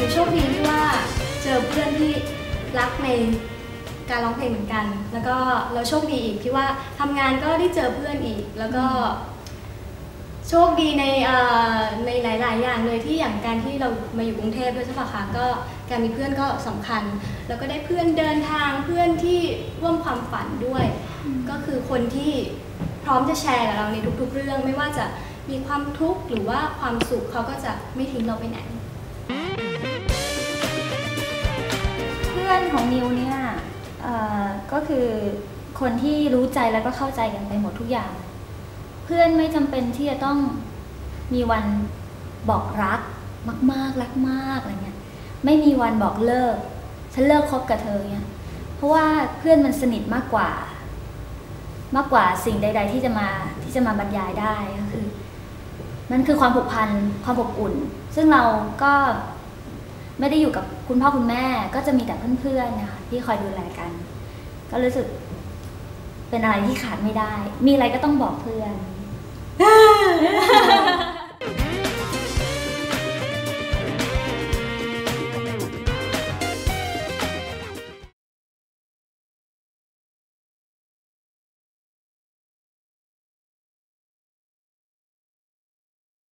ที่รักในการร้องเพลงเหมือนกัน แล้วก็เราโชคดีอีกที่ว่าทำงานก็ได้เจอเพื่อนอีก แล้วก็โชคดีในเอ่อในหลาย ๆ อย่างเลยที่อย่างการที่เรามาอยู่กรุงเทพด้วยใช่ปะคะก็การมีเพื่อนก็สำคัญ แล้วก็ได้เพื่อนเดินทางเพื่อนที่ร่วมความฝันด้วย ก็คือคนที่พร้อมจะแชร์กับเราในทุก ๆ เรื่อง ไม่ว่าจะมีความทุกข์หรือว่าความสุขเขาก็จะไม่ทิ้งเราไปไหนเพื่อน ของนิวเนี่ยเอ่อก็คือคนที่รู้ใจแล้วก็เข้าใจกันไปหมดทุกอย่าง เพื่อนไม่จำเป็นที่จะต้องมีวันบอกรักมาก ๆ รักมากอะไรเงี้ยไม่มีวันบอกเลิก ฉันเลิกคบกับเธอเนี่ยเพราะว่าเพื่อนมันสนิทมากกว่า มากกว่าสิ่งใด ๆ ที่จะมาที่จะมาบรรยายได้ก็คือมันคือความผูกพันความอบอุ่น ซึ่งเราก็ ไม่ได้อยู่กับคุณพ่อคุณแม่ ก็จะมีแต่เพื่อนๆนะคะที่คอยดูแลกัน ก็รู้สึกเป็นอะไรที่ขาดไม่ได้ มีอะไรก็ต้องบอกเพื่อน